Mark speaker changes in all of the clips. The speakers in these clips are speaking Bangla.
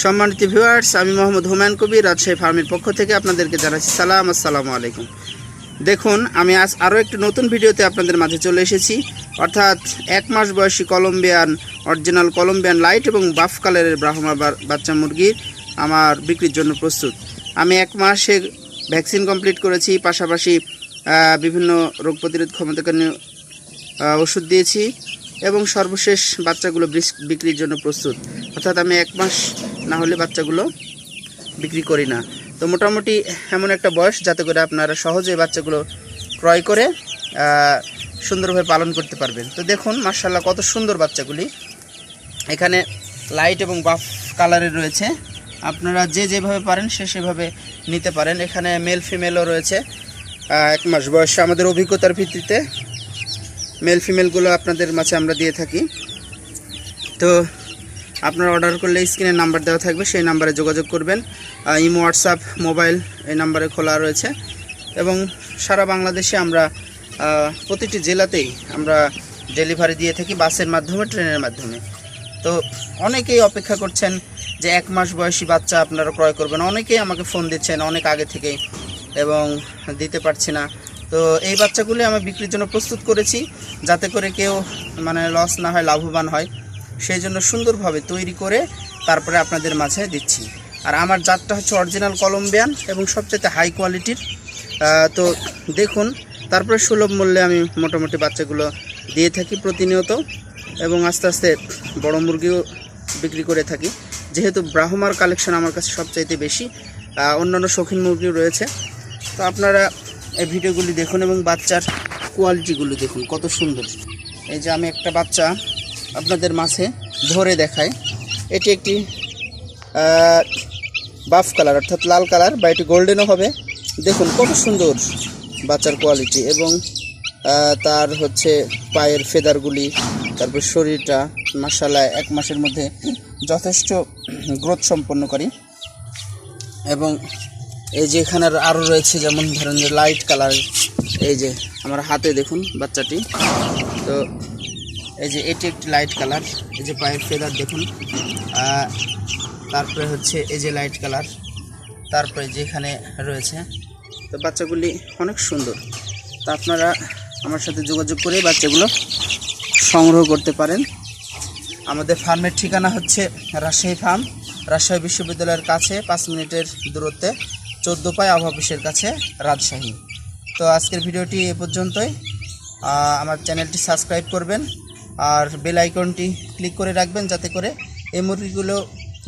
Speaker 1: সম্মানিত ভিউয়ার্স আমি মোহাম্মদ হুমায়ুন কবির রাজশাহী ফার্মের পক্ষ থেকে আপনাদেরকে জানাচ্ছি সালাম আসসালামু আলাইকুম। দেখুন আমি আজ আরও একটি নতুন ভিডিওতে আপনাদের মাঝে চলে এসেছি। অর্থাৎ এক মাস বয়সী কলম্বিয়ান অরিজিনাল কলম্বিয়ান লাইট এবং বাফ কালারের ব্রাহ্মা বাচ্চা মুরগির আমার বিক্রির জন্য প্রস্তুত। আমি এক মাসে ভ্যাকসিন কমপ্লিট করেছি পাশাপাশি বিভিন্ন রোগ প্রতিরোধ ক্ষমতাকারী আহ, ওষুধ দিয়েছি। এবং সর্বশেষ বাচ্চাগুলো বিক্রির জন্য প্রস্তুত। অর্থাৎ আমি এক মাস না হলে বাচ্চাগুলো বিক্রি করি না। তো মোটামুটি এমন একটা বয়স যাতে করে আপনারা সহজে বাচ্চাগুলো ক্রয় করে সুন্দরভাবে পালন করতে পারবেন। তো দেখুন মার্শাল্লাহ কত সুন্দর বাচ্চাগুলি। এখানে লাইট এবং বাফ কালারের রয়েছে। আপনারা যে যেভাবে পারেন, সে সেভাবে নিতে পারেন। এখানে মেল ফিমেলও রয়েছে। এক মাস বয়সে আমাদের অভিজ্ঞতার ভিত্তিতে মেল ফিমেলগুলো আপনাদের মাঝে আমরা দিয়ে থাকি। তো আপনারা অর্ডার করলে স্ক্রিনের নাম্বার দেওয়া থাকবে, সেই নাম্বারে যোগাযোগ করবেন। ইমো হোয়াটসঅ্যাপ মোবাইল এই নাম্বারে খোলা রয়েছে। এবং সারা বাংলাদেশে আমরা প্রতিটি জেলাতেই আমরা ডেলিভারি দিয়ে থাকি বাসের মাধ্যমে, ট্রেনের মাধ্যমে। তো অনেকেই অপেক্ষা করছেন যে এক মাস বয়সী বাচ্চা আপনারা ক্রয় করবেন। অনেকেই আমাকে ফোন দিচ্ছেন, অনেক আগে থেকেই। এবং দিতে পারছি না। তো এই বাচ্চাগুলি আমি বিক্রির জন্য প্রস্তুত করেছি, যাতে করে কেউ মানে লস না হয়, লাভবান হয়। সেই জন্য সুন্দরভাবে তৈরি করে তারপরে আপনাদের মাঝে দিচ্ছি। আর আমার জাতটা হচ্ছে অরিজিনাল কলম্বিয়ান এবং সবচেয়ে হাই কোয়ালিটির তো দেখুন, তারপরে সুলভ মূল্যে আমি মোটামুটি বাচ্চাগুলো দিয়ে থাকি প্রতিনিয়ত এবং আস্তে আস্তে বড় মুরগিও বিক্রি করে থাকি। যেহেতু ব্রাহ্মার কালেকশন আমার কাছে সবচাইতে বেশি অন্যান্য শৌখিন মুরগিও রয়েছে। তো আপনারা এই ভিডিওগুলি দেখুন এবং বাচ্চার কোয়ালিটিগুলো দেখুন, কত সুন্দর। এই যে আমি একটা বাচ্চা আপনাদের মাঝে ধরে দেখাই। এটি একটি বাফ কালার, অর্থাৎ লাল কালার, বা এটি গোল্ডেনও হবে। দেখুন কত সুন্দর বাচ্চার কোয়ালিটি এবং তার হচ্ছে পায়ের ফেদারগুলি, তারপর শরীরটা মাসালায় এক মাসের মধ্যে যথেষ্ট গ্রোথ সম্পন্ন করি। এবং এই যে এখানে আরও রয়েছে, যেমন ধরেন যে লাইট কালার এই যে আমার হাতে দেখুন বাচ্চাটি। তো এই যে এটি একটি লাইট কালার এই যে পায়ের ফেদার দেখুন। তারপরে হচ্ছে এই যে লাইট কালার তারপরে যেখানে রয়েছে। তো বাচ্চাগুলি অনেক সুন্দর। তো আপনারা আমার সাথে যোগাযোগ করে বাচ্চাগুলো সংগ্রহ করতে পারেন। আমাদের ফার্মের ঠিকানা হচ্ছে রাজশাহী ফার্ম, রাজশাহী বিশ্ববিদ্যালয়ের কাছে পাঁচ মিনিটের দূরত্বে। চোদ্দ পায় আবহাওয়া অফিসের কাছে রাজশাহী। তো আজকের ভিডিওটি এ পর্যন্তই। আমার চ্যানেলটি সাবস্ক্রাইব করবেন আর বেল আইকনটি ক্লিক করে রাখবেন যাতে করে এই মুরগিগুলো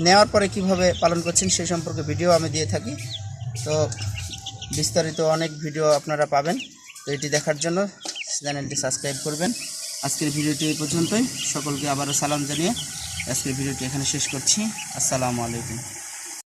Speaker 1: নেওয়ার পরে কীভাবে পালন করছেন সে সম্পর্কে ভিডিও আমি দিয়ে থাকি। তো বিস্তারিত অনেক ভিডিও আপনারা পাবেন। তো এটি দেখার জন্য চ্যানেলটি সাবস্ক্রাইব করবেন। আজকের ভিডিওটি এই পর্যন্তই। সকলকে আবারও সালাম জানিয়ে আজকের ভিডিওটি এখানে শেষ করছি। আসসালামু আলাইকুম।